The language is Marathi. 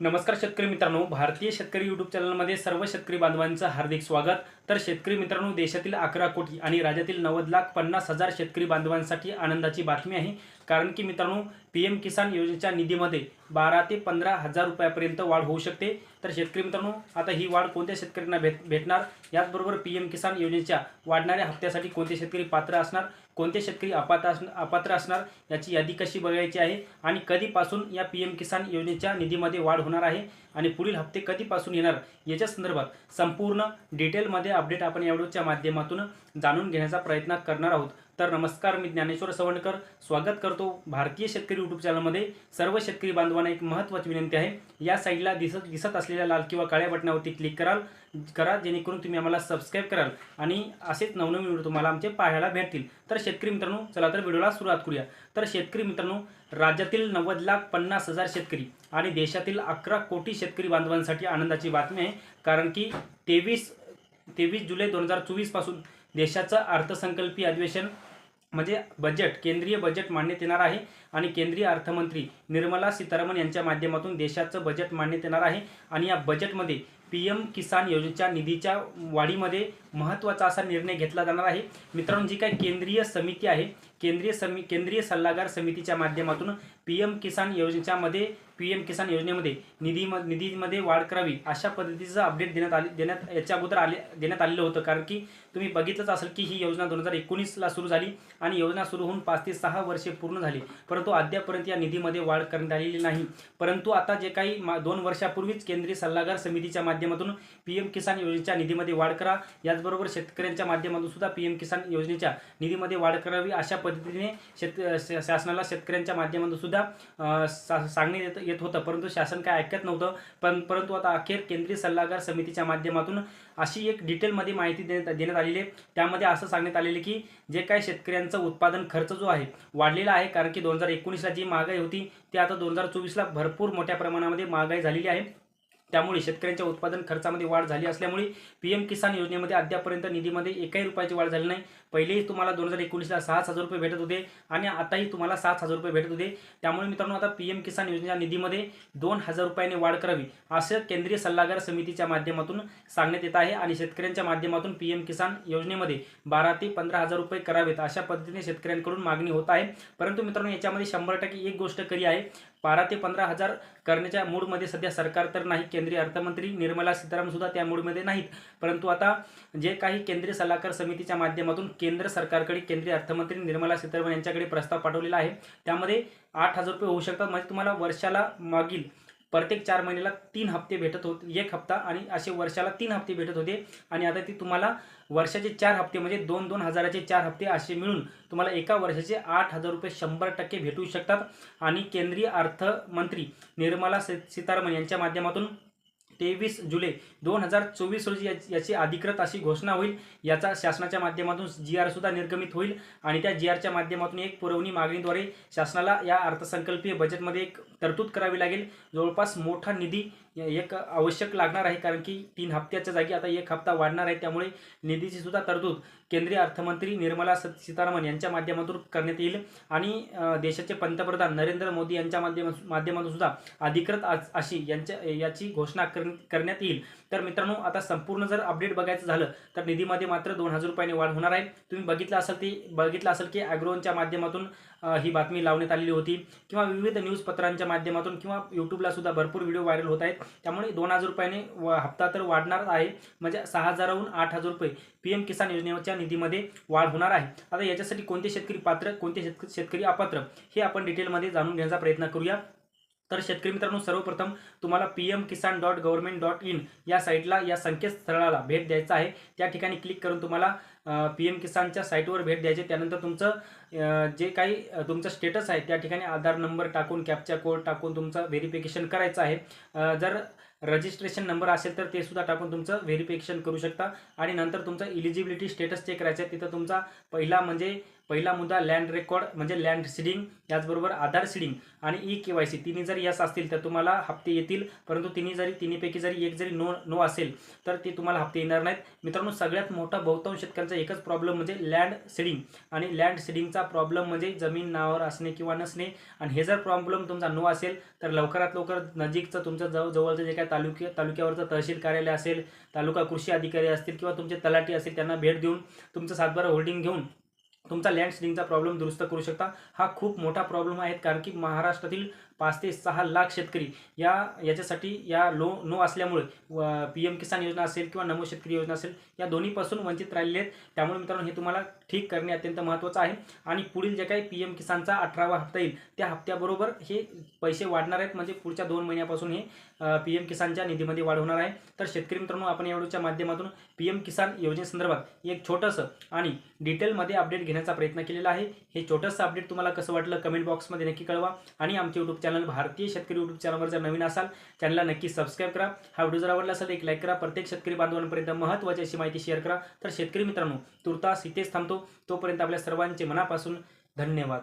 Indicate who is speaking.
Speaker 1: नमस्कार शेतकरी मित्रांनो भारतीय शेतकरी युट्यूब चॅनलमध्ये सर्व शेतकरी बांधवांचं हार्दिक स्वागत. तर शेतकरी मित्रांनो देशातील अकरा कोटी आणि राज्यातील नव्वद लाख पन्नास हजार शेतकरी बांधवांसाठी आनंदाची बातमी आहे. कारण की मित्रांनो पी एम किसान योजनेच्या निधीमध्ये बारा ते पंधरा हजार रुपयापर्यंत वाढ होऊ शकते. तर शेतकरी मित्रांनो आता ही वाढ कोणत्या शेतकऱ्यांना भेट भेटणार? याचबरोबर पी एम किसान योजनेच्या वाढणाऱ्या हप्त्यासाठी कोणते शेतकरी पात्र असणार? कोणते शेतकरी अपात्र असण अपात्र असणार? याची यादी कशी बघायची आहे? आणि कधीपासून या पी एम किसान योजनेच्या निधीमध्ये वाढ होणार आहे? आणि पुढील हप्ते कधीपासून येणार? याच्या संदर्भात संपूर्ण डिटेलमध्ये अपडेट आपण या व्हिडिओच्या माध्यमातून जाणून घेण्याचा प्रयत्न करणार आहोत. तर नमस्कार मी ज्ञानेश्वर सवणकर स्वागत करतो भारतीय शेतकरी यूट्यूब चॅनलमध्ये सर्व शेतकरी बांधवांना एक महत्त्वाची विनंती आहे. या साईडला दिसत दिसत असलेल्या लाल किंवा काळ्या बटनावरती क्लिक कराल करा जेणेकरून तुम्ही आम्हाला सबस्क्राईब कराल आणि असेच नवनवीन व्हिडिओ तुम्हाला आमचे पाहायला भेटतील. तर शेतकरी मित्रांनो चला तर व्हिडिओला सुरुवात करूया. तर शेतकरी मित्रांनो राज्यातील नव्वद लाख पन्नास हजार शेतकरी आणि देशातील अकरा कोटी शेतकरी बांधवांसाठी आनंदाची बातमी आहे. कारण की तेवीस तेवीस जुलै दोन हजार चोवीसपासून देशाचं अर्थसंकल्पीय अधिवेशन म्हणजे बजेट केंद्रीय बजेट मांडण्यात येणार आहे आणि केंद्रीय अर्थमंत्री निर्मला सीतारामन यांच्या माध्यमातून देशाचं बजेट मांडण्यात येणार आहे. आणि या बजेटमध्ये पी एम किसान योजनेच्या निधीच्या वाढीमध्ये महत्त्वाचा असा निर्णय घेतला जाणार आहे. मित्रांनो जी काही केंद्रीय समिती आहे केंद्रीय समी केंद्रीय सल्लागार समितीच्या माध्यमातून पी एम किसान योजनेच्या मध्ये पी एम किसान योजनेमध्ये निधी निधीमध्ये वाढ करावी अशा पद्धतीचं अपडेट देण्यात आले देण्यात याच्या अगोदर आले देण्यात आलेलं होतं. कारण की तुम्ही बघितलंच असेल की ही योजना दोन हजार एकोणीसला सुरू झाली आणि योजना सुरू होऊन पाच ते सहा वर्षे पूर्ण झाली. परंतु अद्यापर्यंत या निधीमध्ये वाढ करण्यात आलेली नाही. परंतु आता जे काही मा दोन वर्षापूर्वीच केंद्रीय सल्लागार समितीच्या माध्यमातून पी एम किसान योजनेच्या निधीमध्ये वाढ करा. याचबरोबर शेतकऱ्यांच्या माध्यमातून सुद्धा पी एम किसान योजनेच्या निधीमध्ये वाढ करावी अशा पद्धतीने शेत श- शासनाला शेतकऱ्यांच्या माध्यमातून सुद्धा सा- सांगण्यात येत येत होतं. परंतु शासन काय ऐकत नव्हतं. पण परंतु आता अखेर केंद्रीय सल्लागार समितीच्या माध्यमातून अशी एक डिटेलमध्ये माहिती देण्यात देण्यात आलेली आहे. त्यामध्ये असं सांगण्यात आलेले की जे काही शेतकऱ्यांचं उत्पादन खर्च जो आहे वाढलेला आहे. कारण की दोन हजार एकोणीसला जी महागाई होती ती आता दोन हजार चोवीसला भरपूर मोठ्या प्रमाणामध्ये महागाई झालेली आहे. त्यामुळे शेतकऱ्यांच्या उत्पादन खर्चामध्ये वाढ झाली असल्यामुळे पी एम किसान योजनेमध्ये अद्यापर्यंत निधीमध्ये एकही रुपयाची वाढ झाली नाही. पहिलेही तुम्हाला दोन हजार एकोणीसला सहा हजार रुपये भेटत होते आणि आताही तुम्हाला सात हजार रुपये भेटत होते. त्यामुळे मित्रांनो आता पी एम किसान योजनेच्या निधीमध्ये दोन हजार रुपयाने वाढ करावी असं केंद्रीय सल्लागार समितीच्या माध्यमातून सांगण्यात येत आहे आणि शेतकऱ्यांच्या माध्यमातून पी एम किसान योजनेमध्ये बारा ते पंधरा हजार रुपये करावेत अशा पद्धतीने शेतकऱ्यांकडून मागणी होत आहे. परंतु मित्रांनो याच्यामध्ये शंभर टक्के एक गोष्ट करी आहे. बारा ते पंधरा हजार करण्याच्या मूडमध्ये सध्या सरकार तर नाही केंद्रीय अर्थमंत्री निर्मला सीतारामन सुद्धा त्या मूडमध्ये नाहीत. परंतु आता जे काही केंद्रीय सल्लागार समितीच्या माध्यमातून केंद्र सरकारकडे केंद्रीय अर्थमंत्री निर्मला सीतारामन यांच्याकडे प्रस्ताव पाठवलेला आहे. त्यामध्ये आठ हजार रुपये होऊ शकतात. म्हणजे तुम्हाला वर्षाला मागील प्रत्येक चार महिन्याला तीन हप्ते भेटत होते. एक हप्ता आणि असे वर्षाला तीन हप्ते भेटत होते. आणि आता ती तुम्हाला वर्षाचे चार हप्ते म्हणजे दोन दोन हजाराचे चार हप्ते असे मिळून तुम्हाला एका वर्षाचे आठ हजार रुपये शंभर टक्के भेटू शकतात. आणि केंद्रीय अर्थमंत्री निर्मला सी सीतारामन यांच्या माध्यमातून तेवीस जुलै दोन हजार चोवीस रोजी याची- अधिकृत अशी घोषणा होईल. याचा शासनाच्या माध्यमातून जी आर सुद्धा निर्गमित होईल आणि त्या जी आरच्या माध्यमातून एक पुरवणी मागणीद्वारे शासनाला या अर्थसंकल्पीय बजेटमध्ये एक तरतूद करावी लागेल. जवळपास मोठा निधी एक आवश्यक लागणार आहे कारण की तीन हप्त्याच्या जागी आता एक हप्ता वाढणार आहे. त्यामुळे निधीची सुद्धा तरतूद केंद्रीय अर्थमंत्री निर्मला सीतारामन यांच्या माध्यमातून करण्यात येईल. आणि देशाचे पंतप्रधान नरेंद्र मोदी यांच्या माध्यम माध्यमातून सुद्धा अधिकृत आज- अशी यांच्या याची घोषणा कर करण्यात येईल. तर मित्रांनो आता संपूर्ण जर अपडेट बघायचं झालं तर निधीमध्ये मात्र दोन हजार रुपयाने वाढ होणार आहे. तुम्ही बघितलं असेल ते बघितलं असेल की ॲग्रोनच्या माध्यमातून ही बातमी लावण्यात आलेली होती. किंवा विविध न्यूजपत्रांच्या माध्यमातून किंवा यूट्यूबला सुद्धा भरपूर व्हिडिओ व्हायरल होत आहेत. त्यामुळे दोन हजार रुपयाने व- हप्ता तर वाढणार आहे. म्हणजे सहा हजाराहून आठ हजार रुपये पी एम किसान योजनेच्या निधीमध्ये वाढ होणार आहे. आता याच्यासाठी कोणते शेतकरी पात्र कोणते शेतक शेतकरी अपात्र हे आपण डिटेलमध्ये जाणून घेण्याचा प्रयत्न करूया. तर शेतकरी मित्रांनो सर्वप्रथम तुम्हाला P M Kisan dot government dot in या साईटला या संकेतस्थळाला भेट द्यायचा आहे. त्या ठिकाणी क्लिक करून तुम्हाला पी एम किसानच्या साईटवर भेट द्यायची. त्यानंतर तुमचं जे काही तुमचं स्टेटस आहे त्या ठिकाणी आधार नंबर टाकून कॅपचा कोड टाकून तुमचं व्हेरिफिकेशन करायचं आहे. जर रजिस्ट्रेशन नंबर असेल तर ते सुद्धा टाकून तुमचं व्हेरिफिकेशन करू शकता. आणि नंतर तुमचं इलिजिबिलिटी स्टेटस चेक करायचं आहे. तिथं तुमचा पहिला म्हणजे पहिला मुद्दा लँड रेकॉर्ड म्हणजे लँड सीडिंग त्याचबरोबर आधार सीडिंग आणि ई के वाय सी तिन्ही जरी यस असतील तर तुम्हाला हप्ते येतील. परंतु तिन्ही जरी तिन्हीपैकी जरी एक जरी नो नो असेल तर ते तुम्हाला हप्ते येणार नाहीत. मित्रांनो सगळ्यात मोठा बहुतांश शेतकऱ्यांचा एकच प्रॉब्लेम म्हणजे लँड सीडिंग आणि लँड सीडिंगचा प्रॉब्लेम म्हणजे जमीन नावावर असणे किंवा नसणे. आणि हे जर प्रॉब्लेम तुमचा नो असेल तर लवकरात लवकर नजीकचं तुमचं जवळ जवळचं जे काय तालुक्या तालुक्यावरचं तहसील कार्यालय असेल तालुका कृषी अधिकारी असतील किंवा तुमचे तलाठी असतील त्यांना भेट देऊन तुमचं सातबारा होल्डिंग घेऊन तुमचा लँड सीडिंगचा प्रॉब्लेम दुरुस्त करू शकता. हा खूप मोठा प्रॉब्लेम आहे कारण की महाराष्ट्रातील पाच ते सहा लाख शेतकरी या याच्यासाठी या लो नो असल्यामुळे पी एम किसान योजना असेल किंवा नमो शेतकरी योजना असेल या दोन्हीपासून वंचित राहिलेले आहेत. त्यामुळे मित्रांनो हे तुम्हाला ठीक करणे अत्यंत महत्त्वाचं आहे. आणि पुढील जे काही पी एम किसानचा अठरावा हप्ता येईल त्या हप्त्याबरोबर हे पैसे वाढणार आहेत. म्हणजे पुढच्या दोन महिन्यापासून हे पी एम किसानच्या निधीमध्ये वाढ होणार आहे. तर शेतकरी मित्रांनो आपण या व्हिडिओच्या माध्यमातून पी एम किसान योजनेसंदर्भात एक छोटंसं आणि डिटेलमध्ये अपडेट घेण्याचा प्रयत्न केलेला आहे. हे छोटंसं अपडेट तुम्हाला कसं वाटलं कमेंट बॉक्समध्ये नक्की कळवा. आणि आमचे यूट्यूब चॅनल भारतीय शेतकरी युट्यूब चॅनलवर जर नवीन असाल चॅनलला नक्की सबस्क्राईब करा. हा व्हिडिओ जर आवडला असेल एक लाईक करा. प्रत्येक शेतकरी बांधवांपर्यंत महत्त्वाची अशी माहिती शेअर करा. तर शेतकरी मित्रांनो तुर्तास इथेच थांबतो. तोपर्यंत आपल्या सर्वांचे मनापासून धन्यवाद.